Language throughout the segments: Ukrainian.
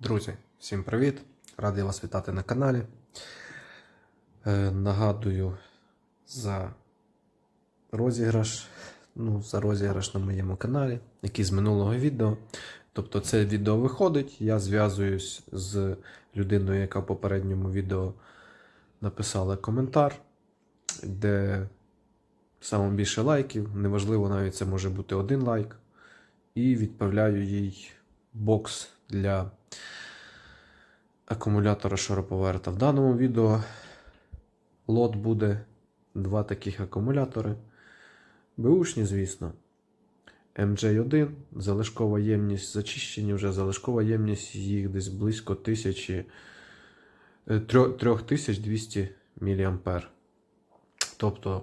Друзі, всім привіт! Радий вас вітати на каналі. Е, нагадую за розіграш. Ну, за розіграш на моєму каналі, який з минулого відео. Тобто, це відео виходить. Я зв'язуюсь з людиною, яка в попередньому відео написала коментар, де саме більше лайків. Неважливо, навіть це може бути один лайк. І відправляю їй бокс для акумулятора шуруповерта. В даному відео лот буде два таких акумулятори. Бушні, звісно. MJ1, залишкова ємність зачищені вже, залишкова ємність їх десь близько 1000, е, 3200 мА. Тобто,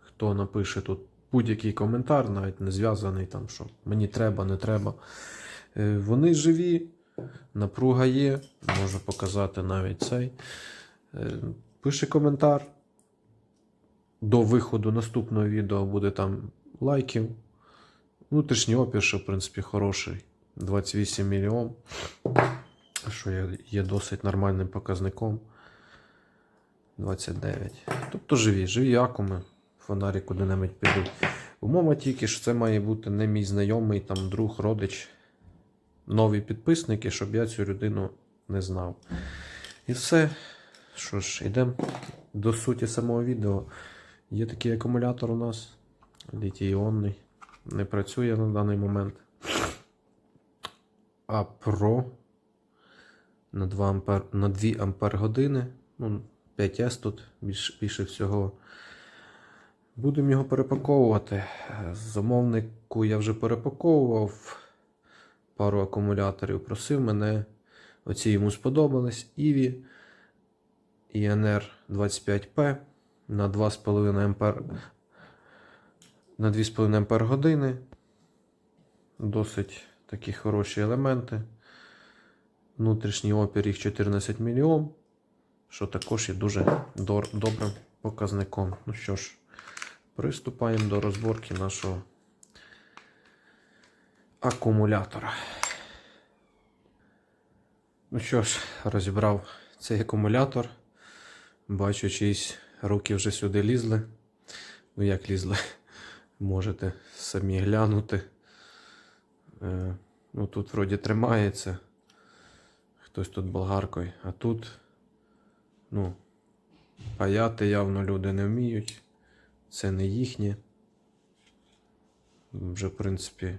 хто напише тут будь-який коментар, навіть не зв'язаний там, що мені треба, не треба. Е, Вони живі, напруга є, можу показати навіть цей. Е, Пиши коментар. До виходу наступного відео буде там лайків. Внутрішній опір, що в принципі хороший. 28 мільйон. Що є, досить нормальним показником. 29. Тобто живі, живі акуми. Фонарі куди-небудь підуть. Умова тільки, що це має бути не мій знайомий, там друг, родич, нові підписники, щоб я цю людину не знав. І все. Що ж, йдемо до суті самого відео. Є такий акумулятор у нас, літій-іонний. Не працює на даний момент. А Pro на 2 ампер, на 2 ампер години. Ну, 5С тут більш, більше всього. Будемо його перепаковувати. Замовнику я вже перепаковував пару акумуляторів. Просив мене. Оці йому сподобались. Іві INR 25P на 2,5 ампер на 2,5 ампер години. Досить такі хороші елементи. Внутрішній опір їх 14 мільйон, що також є дуже добрим показником. Ну що ж, приступаємо до розборки нашого акумулятора. Ну що ж, розібрав цей акумулятор. Бачу, чиїсь руки вже сюди лізли. Ну, як лізли, можете самі глянути. Е, ну, тут вроді тримається. Хтось тут болгаркою, а тут, ну, паяти явно люди не вміють. Це не їхнє. Вже, в принципі.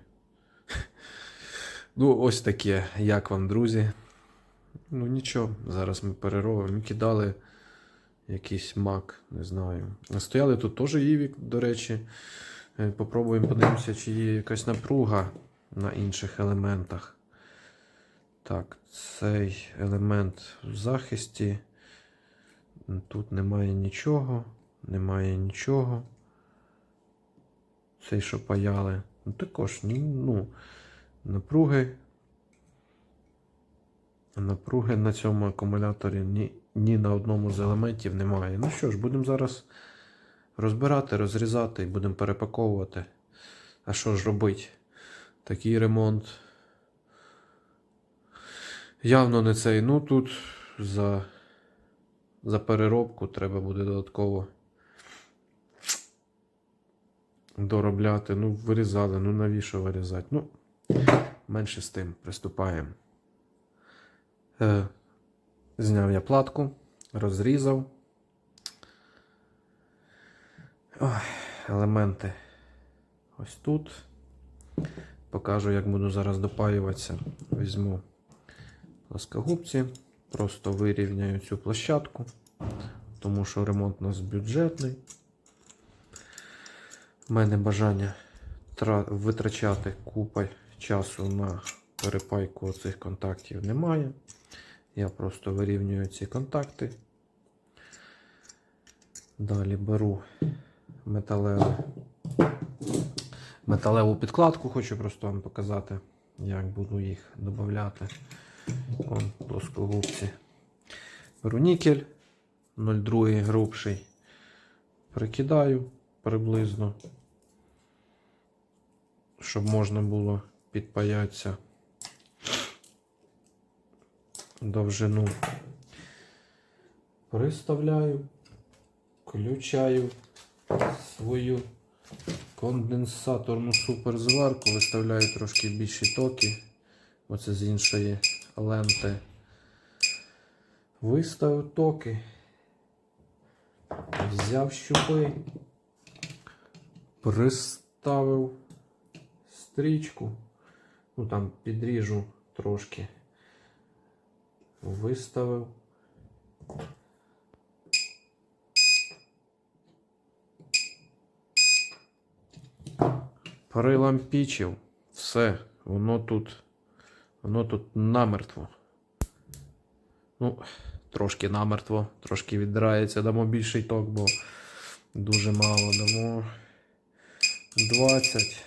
Ну, ось таке. Як вам, друзі? Ну нічого, зараз ми переробимо. Кидали якийсь мак, не знаю. Стояли тут теж Івік, до речі. Е, Попробуємо подивимося, чи є якась напруга на інших елементах. Так, цей елемент в захисті. Тут немає нічого. Немає нічого. Цей, що паяли. Ну, також, ну, напруги. Напруги на цьому акумуляторі ні, ні на одному з елементів немає. Ну що ж, будемо зараз розбирати, розрізати і будемо перепаковувати. А що ж робити? Такий ремонт. Явно не цей. Ну тут за, за переробку треба буде додатково доробляти. Ну, вирізали, ну навіщо вирізати? Ну, менше з тим, приступаємо. Е, Зняв я платку, розрізав. Елементи ось тут. Покажу, як буду зараз допаюватися. Візьму плоскогубці, просто вирівняю цю площадку, тому що ремонт у нас бюджетний. У мене бажання витрачати купа часу на перепайку цих контактів немає. Я просто вирівнюю ці контакти. Далі беру металеву, металеву підкладку, хочу просто вам показати, як буду їх додати. Вон плоскогубці. Беру нікель 0,2 грубший. Прикидаю приблизно, щоб можна було підпаятися. довжину. Приставляю, включаю свою конденсаторну суперзварку, виставляю трошки більші токи. Оце з іншої ленти. Виставив токи. Взяв щупи, приставив стрічку. Ну там підріжу трошки. Виставив. Прилампічив. Все, воно тут. Воно тут намертво. Ну, трошки намертво, трошки віддирається, дамо більший ток, бо дуже мало дамо 20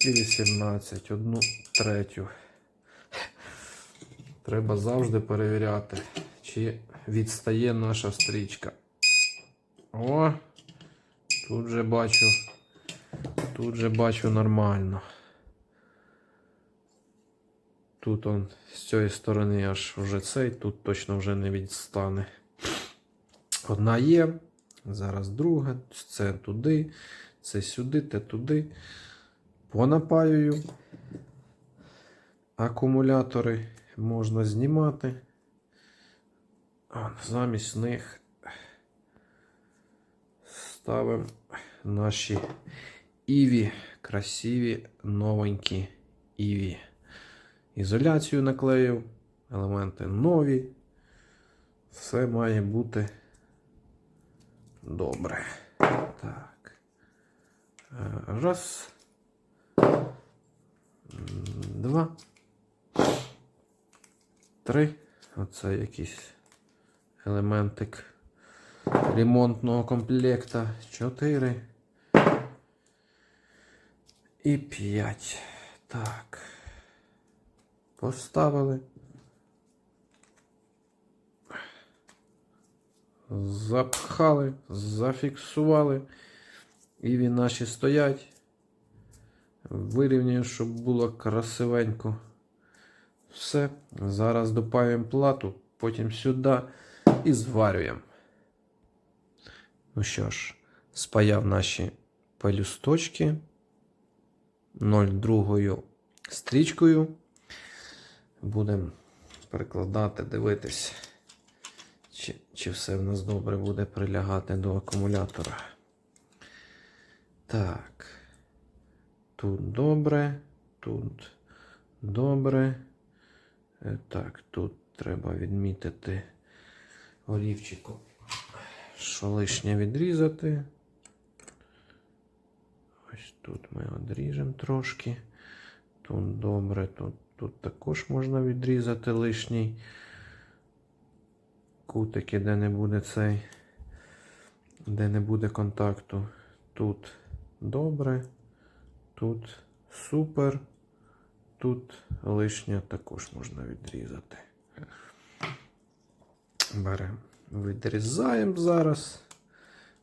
і 18, одну третю. Треба завжди перевіряти, чи відстає наша стрічка. О! Тут же бачу. Тут же бачу нормально. Тут он з цієї сторони аж вже цей, тут точно вже не відстане. Одна є, зараз друга, це туди, це сюди, те туди. Понапаюю. Акумулятори можна знімати. А замість них ставимо наші Іві, красиві новенькі Іві. Ізоляцію наклеїв, елементи нові. Все має бути добре. Так. Е, Раз. Два. Три. Оце якийсь елементик ремонтного комплекта. Чотири. І п'ять. Так. Поставили. Запхали, зафіксували. І він наші стоять. Вирівнюю, щоб було красивенько. Все. Зараз допаюємо плату, потім сюди і зварюємо. Ну що ж, спаяв наші пелюсточки 0,2 стрічкою. Будемо перекладати, дивитись, чи, чи все в нас добре буде прилягати до акумулятора. Так. Тут добре, тут добре. Е, Так, тут треба відмітити олівчиком, що лишнє відрізати. Ось тут ми одріжемо трошки. Тут добре, тут, тут також можна відрізати лишній кутики, де не буде цей, де не буде контакту. Тут добре, тут супер, тут лишнє також можна відрізати. Беремо, відрізаємо зараз,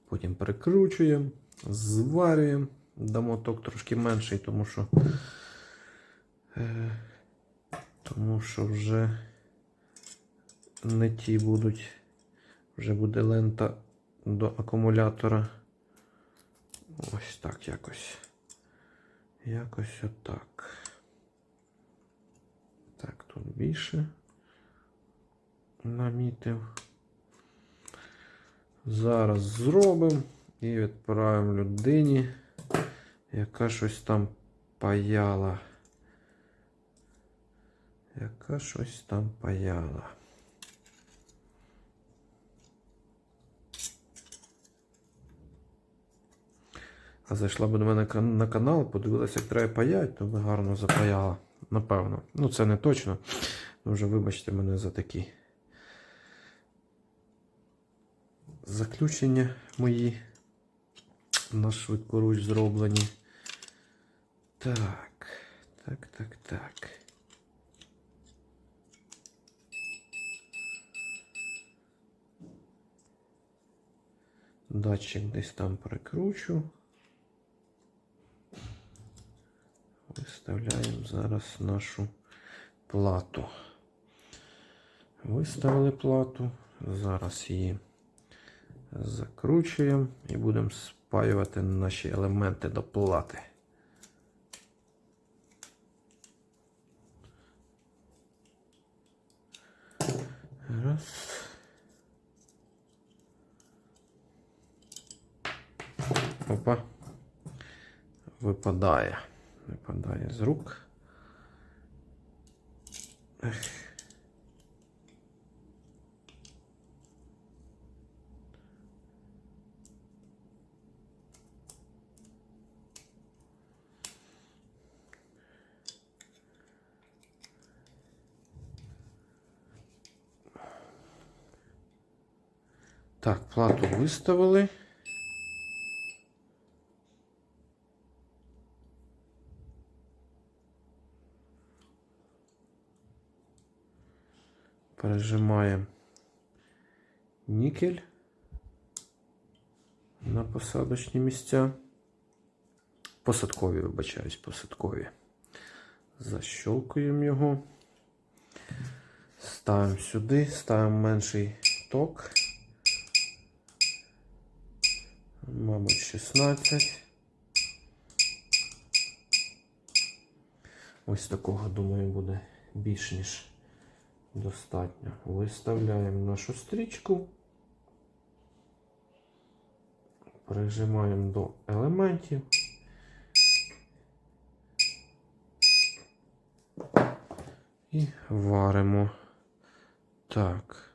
потім прикручуємо, зварюємо, дамо ток трошки менший, тому що, е, тому що вже не ті будуть, вже буде лента до акумулятора. Ось так якось. Якось отак. Так, тут більше намітив. Зараз зробимо і відправимо людині, яка щось там паяла. Яка щось там паяла. Зайшла б до мене на канал, подивилася, як треба паяти, то би гарно запаяла. Напевно. Ну, це не точно. Ну, вже вибачте мене за такі заключення мої на швидкоруч зроблені. Так, так, так, так. Датчик десь там прикручу. Виставляємо зараз нашу плату. Виставили плату. Зараз її закручуємо і будемо спаювати наші елементи до плати. Раз. Опа. Випадає. Випадає з рук. Так, плату виставили. Пережимаємо нікель на посадочні місця. Посадкові, вибачаюсь, посадкові. Защолкуємо його. Ставимо сюди, ставимо менший ток. Мабуть, 16. Ось такого, думаю, буде більш ніж достатньо. Виставляємо нашу стрічку. Прижимаємо до елементів. І варимо. Так.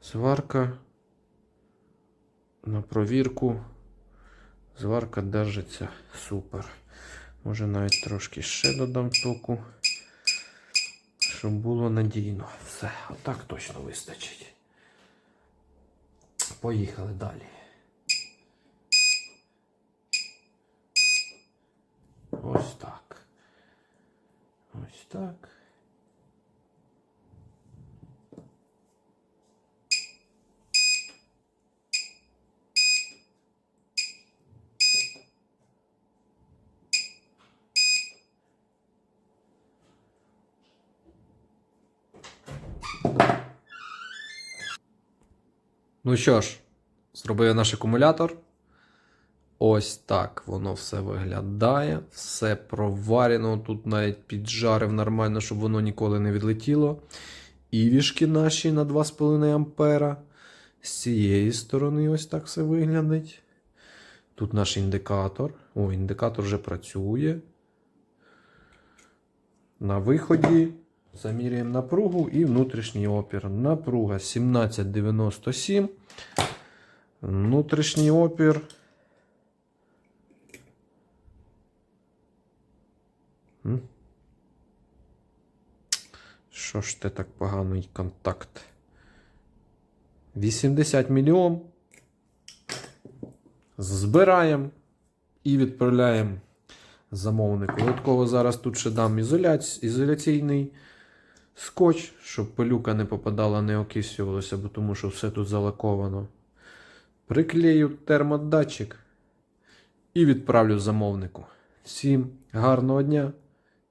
Сварка на провірку. Зварка держиться супер. Може навіть трошки ще додам току, щоб було надійно. Все, отак точно вистачить. Поїхали далі. Ось так. Ось так. Ну що ж, зробив наш акумулятор. Ось так воно все виглядає. Все проварено. Тут навіть піджарив нормально, щоб воно ніколи не відлетіло. Івішки наші на 2,5 ампера. З цієї сторони ось так все виглядить. Тут наш індикатор. О, індикатор вже працює. На виході заміряємо напругу і внутрішній опір. Напруга 1797. Внутрішній опір. Що ж ти так поганий контакт? 80 мільйон. Збираємо і відправляємо замовнику. Додатково зараз тут ще дам ізоляційний скотч, щоб пилюка не попадала, не окислювалася, бо тому що все тут залаковано. Приклею термодатчик і відправлю замовнику. Всім гарного дня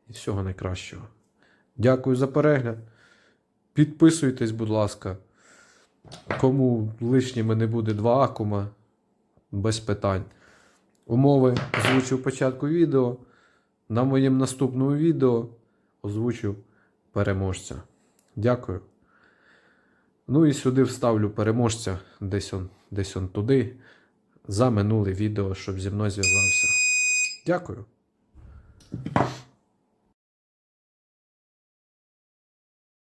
і всього найкращого. Дякую за перегляд. Підписуйтесь, будь ласка. Кому лишніми не буде два акума, без питань. Умови озвучив початку відео. На моєму наступному відео озвучу переможця. Дякую. Ну і сюди вставлю переможця десь он, десь он туди. За минуле відео, щоб зі мною зв'язався. Дякую.